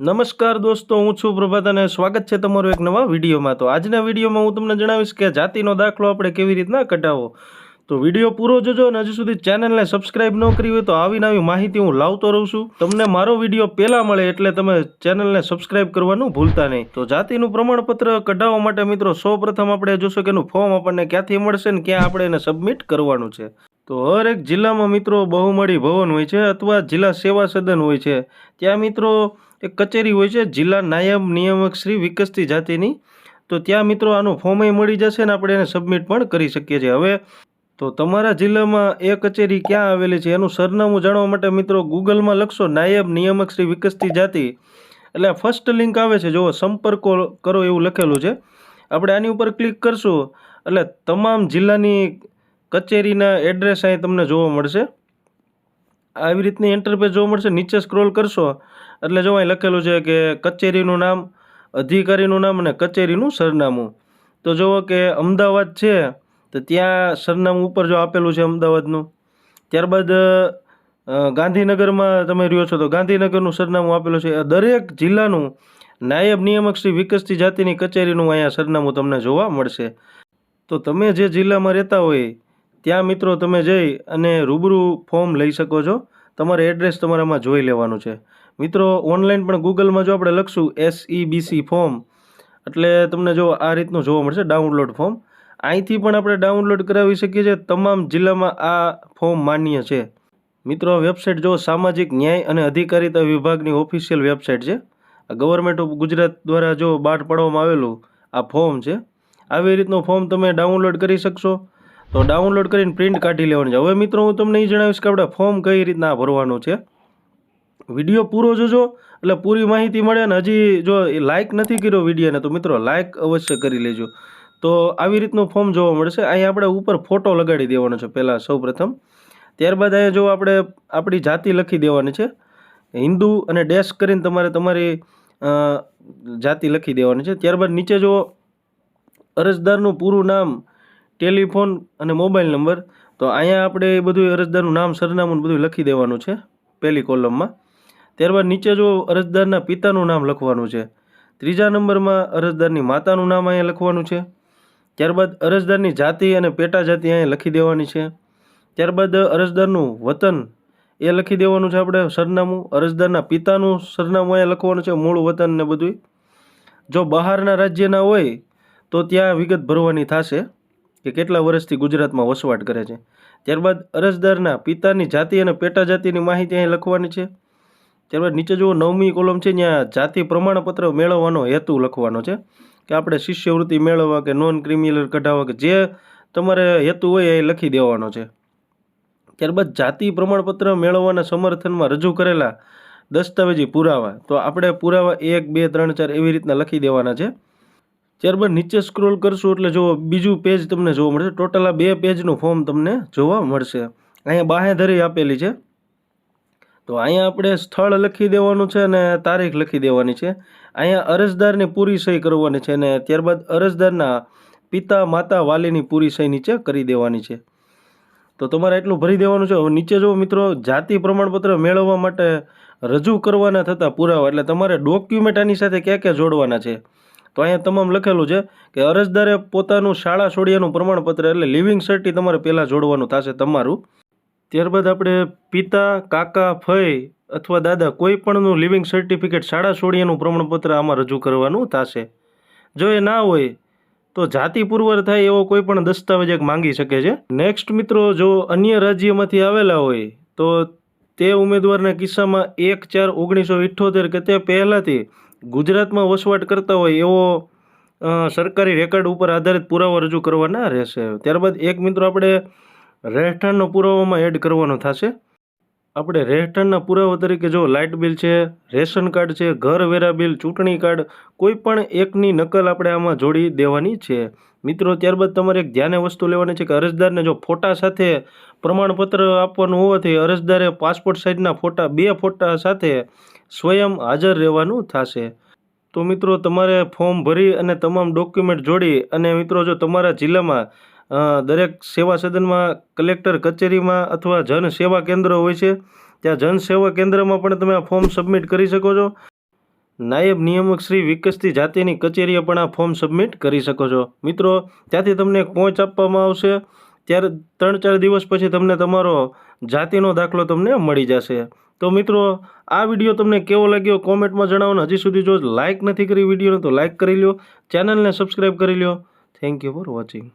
નમસ્કાર દોસ્તો, હું છું પ્રભાત અને સ્વાગત છે તમારું એક નવા વિડીયોમાં. તો આજના વિડીયોમાં હું તમને જણાવીશ કે જાતિનો દાખલો આપણે કેવી રીતના કઢાવવો તો વીડિયો પૂરો જોજો અને હજુ સુધી ચેનલને સબસ્ક્રાઇબ ન કરી હોય તો આવી નવી માહિતી હું લાવતો રહું છું. તમને મારો વીડિયો પહેલાં મળે એટલે તમે ચેનલને સબસ્ક્રાઇબ કરવાનું ભૂલતા નહીં. તો જાતિનું પ્રમાણપત્ર કઢાવવા માટે મિત્રો, સૌપ્રથમ આપણે જોશો કે એનું ફોર્મ આપણને ક્યાંથી મળશે ને ક્યાં આપણે એને સબમિટ કરવાનું છે. તો હરેક જિલ્લામાં મિત્રો બહુમળી ભવન હોય છે અથવા જિલ્લા સેવા સદન હોય છે. ત્યાં મિત્રો એક કચેરી હોય છે, જિલ્લા નાયબ નિયામક શ્રી વિકસતી જાતિની. તો ત્યાં મિત્રો આનું ફોર્મય મળી જશે ને આપણે એને સબમિટ પણ કરી શકીએ છીએ. હવે તો તમારા જિલ્લામાં એ કચેરી ક્યાં આવેલી છે? એનું સરનામું જાણવા માટે મિત્રો ગૂગલમાં લખશો નાયબ નિયામક શ્રી વિકસતી જાતિ. એટલે ફર્સ્ટ લિંક આવે છે. જો સંપર્કો કરો એવું લખેલું છે. આપણે આની ઉપર ક્લિક કરશું. એટલે તમામ જિલ્લાની કચેરીના એડ્રેસ અહીં તમને જોવા મળશે. આવી રીતની ઇન્ટરફેસ જોવા મળશે. નીચે સ્ક્રોલ કરશો, એટલે જો અહીં લખેલું છે કે કચેરીનું નામ, અધિકારીનું નામ અને કચેરીનું સરનામું. તો જુઓ કે અમદાવાદ છે, તો ત્યાં સરનામું ઉપર જો આપેલું છે અમદાવાદનું, ત્યારબાદ ગાંધીનગરમાં તમે રહ્યો છો તો ગાંધીનગરનું સરનામું આપેલું છે. દરેક જિલ્લાનું નાયબ નિયામક શ્રી વિકસતી જાતિની કચેરીનું અહીંયા સરનામું તમને જોવા મળશે. તો તમે જે જિલ્લામાં રહેતા હોય ત્યાં મિત્રો તમે જઈ અને રૂબરૂ ફોર્મ લઈ શકો છો. તમારે એડ્રેસ તમારામાં જોઈ લેવાનું છે. મિત્રો, ઓનલાઈન પણ ગૂગલમાં જો આપણે લખશું એસઈબીસી ફોર્મ, એટલે તમને જો આ રીતનું જોવા મળશે, ડાઉનલોડ ફોર્મ. અહીંથી પણ આપણે ડાઉનલોડ કરાવી શકીએ છીએ. તમામ જિલ્લામાં આ ફોર્મ માન્ય છે. મિત્રો, વેબસાઇટ જો સામાજિક ન્યાય અને અધિકારીતા વિભાગની ઓફિશિયલ વેબસાઇટ છે. ગવર્મેન્ટ ઓફ ગુજરાત દ્વારા જો બહાર પાડવામાં આવેલું આ ફોર્મ છે. આવી રીતનું ફોર્મ તમે ડાઉનલોડ કરી શકશો. તો ડાઉનલોડ કરીને પ્રિન્ટ કાઢી લેવાની છે. હવે મિત્રો હું તમને એ જણાવીશ કે આપણે ફોર્મ કઈ રીતના ભરવાનું છે. વીડિયો પૂરો જોજો, એટલે પૂરી માહિતી મળે અને હજી જો લાઇક નથી કર્યો વિડીયોને તો મિત્રો લાઇક અવશ્ય કરી લેજો. તો આવી રીતનું ફોર્મ જોવા મળશે. અહીંયા આપણે ઉપર ફોટો લગાડી દેવાનો છે પહેલાં સૌપ્રથમ. ત્યારબાદ અહીંયા જો આપણે આપણી જાતિ લખી દેવાની છે. હિન્દુ અને ડેશ કરીને તમારે તમારી જાતિ લખી દેવાની છે. ત્યારબાદ નીચે જો અરજદારનું પૂરું નામ ટેલિફોન અને મોબાઈલ નંબર. તો અહીંયા આપણે એ બધું અરજદારનું નામ, સરનામું બધું લખી દેવાનું છે, પહેલી કોલમમાં. ત્યારબાદ નીચે જો અરજદારના પિતાનું નામ લખવાનું છે, ત્રીજા નંબરમાં અરજદારની માતાનું નામ અહીંયા લખવાનું છે. ત્યારબાદ અરજદારની જાતિ અને પેટા જાતિ અહીંયા લખી દેવાની છે. ત્યારબાદ અરજદારનું વતન એ લખી દેવાનું છે આપણે સરનામું. અરજદારના પિતાનું સરનામું અહીંયા લખવાનું છે, મૂળ વતન ને બધું જો બહારના રાજ્યના હોય તો ત્યાં વિગત ભરવાની થશે. કે કેટલા વર્ષથી ગુજરાતમાં વસવાટ કરે છે? ત્યારબાદ અરજદારના પિતાની જાતિ અને પેટા જાતિની માહિતી અહીં લખવાની છે. ત્યારબાદ નીચે જુઓ, નવમી કોલમ છે ત્યાં જાતિ પ્રમાણપત્ર મેળવવાનો હેતુ લખવાનો છે કે આપણે શિષ્યવૃત્તિ મેળવવા કે નોન ક્રિમિનલ કઢાવવા કે જે તમારે હેતુ હોય એ લખી દેવાનો છે. ત્યારબાદ જાતિ પ્રમાણપત્ર મેળવવાના સમર્થનમાં રજૂ કરેલા દસ્તાવેજી પુરાવા. તો આપણે પુરાવા એક, બે, ત્રણ, ચાર એવી રીતના લખી દેવાના છે. ત્યારબાદ નીચે સ્ક્રોલ કરશું એટલે જો બીજું પેજ તમને જોવા મળશે. ટોટલ આ બે પેજનું ફોર્મ તમને જોવા મળશે. અહીંયા બાહેધરી આપેલી છે. તો અહીંયા આપણે સ્થળ લખી દેવાનું છે અને તારીખ લખી દેવાની છે. અહીંયા અરજદારની પૂરી સહી કરવાની છે અને ત્યારબાદ અરજદારના પિતા, માતા, વાલીની પૂરી સહી નીચે કરી દેવાની છે. તો તમારે એટલું ભરી દેવાનું છે. હવે નીચે જો મિત્રો જાતિ પ્રમાણપત્ર મેળવવા માટે રજૂ કરવાના થતા પુરાવા, એટલે તમારે ડોક્યુમેન્ટ આની સાથે ક્યાં ક્યાં જોડવાના છે? તો અહીંયા તમામ લખેલું છે કે અરજદારે પોતાનું શાળા છોડ્યાનું પ્રમાણપત્ર એટલે લિવિંગ સર્ટી તમારે પહેલાં જોડવાનું થશે તમારું. ત્યારબાદ આપણે પિતા, કાકા ફઈ અથવા દાદા કોઈ પણનું લિવિંગ સર્ટિફિકેટ શાળા છોડ્યાનું પ્રમાણપત્ર આમાં રજૂ કરવાનું થશે. જો એ ના હોય તો જાતિ પુરવાર થાય એવો કોઈ પણ દસ્તાવેજ એક માંગી શકે છે. નેક્સ્ટ મિત્રો, જો અન્ય રાજ્યમાંથી આવેલા હોય તો તે ઉમેદવારના કિસ્સામાં એક ચાર ઓગણીસો ઇઠ્ઠોતેર કે તે પહેલાંથી ગુજરાતમાં વસવાટ કરતા હોય એવો સરકારી રેકર્ડ ઉપર આધારિત પુરાવા રજૂ કરવાના રહેશે. ત્યારબાદ એક મિત્રો આપણે રહેઠાણનો પુરાવામાં એડ કરવાનો થશે. આપણે રહેઠાણના પુરાવા તરીકે જો લાઇટ બિલ છે, રેશન કાર્ડ છે, ઘર વેરા બિલ, ચૂંટણી કાર્ડ, કોઈ પણ એકની નકલ આપણે આમાં જોડી દેવાની છે. મિત્રો, ત્યારબાદ તમારે એક ધ્યાને વસ્તુ લેવાની છે કે અરજદારને જો ફોટા સાથે પ્રમાણપત્ર આપવાનું હોવાથી અરજદારે પાસપોર્ટ સાઇઝના ફોટા, બે ફોટા સાથે સ્વયં હાજર રહેવાનું થશે. તો મિત્રો, તમારે ફોર્મ ભરી અને તમામ ડોક્યુમેન્ટ જોડી અને મિત્રો, જો તમારા જિલ્લામાં દરેક સેવા સદનમાં કલેક્ટર કચેરીમાં અથવા જન સેવા કેન્દ્ર હોય છે, ત્યાં જન સેવા કેન્દ્રમાં પણ તમે આ ફોર્મ સબમિટ કરી શકો છો. નાયબ નિયામક શ્રી વિકસતી જાતિની કચેરીએ પણ આ ફોર્મ સબમિટ કરી શકો છો. મિત્રો, ત્યાંથી તમને પહોંચ આપવામાં આવશે. ત્યારે ત્રણ ચાર દિવસ પછી તમને તમારો જાતિનો દાખલો તમને મળી જશે. તો મિત્રો, આ વીડિયો તમને કેવો લાગ્યો કોમેન્ટમાં જણાવો હજી સુધી જો લાઇક નથી કરી વિડીયોને તો લાઇક કરી લો ચેનલને સબસ્ક્રાઈબ કરી લો થેન્ક યુ ફોર વોચિંગ.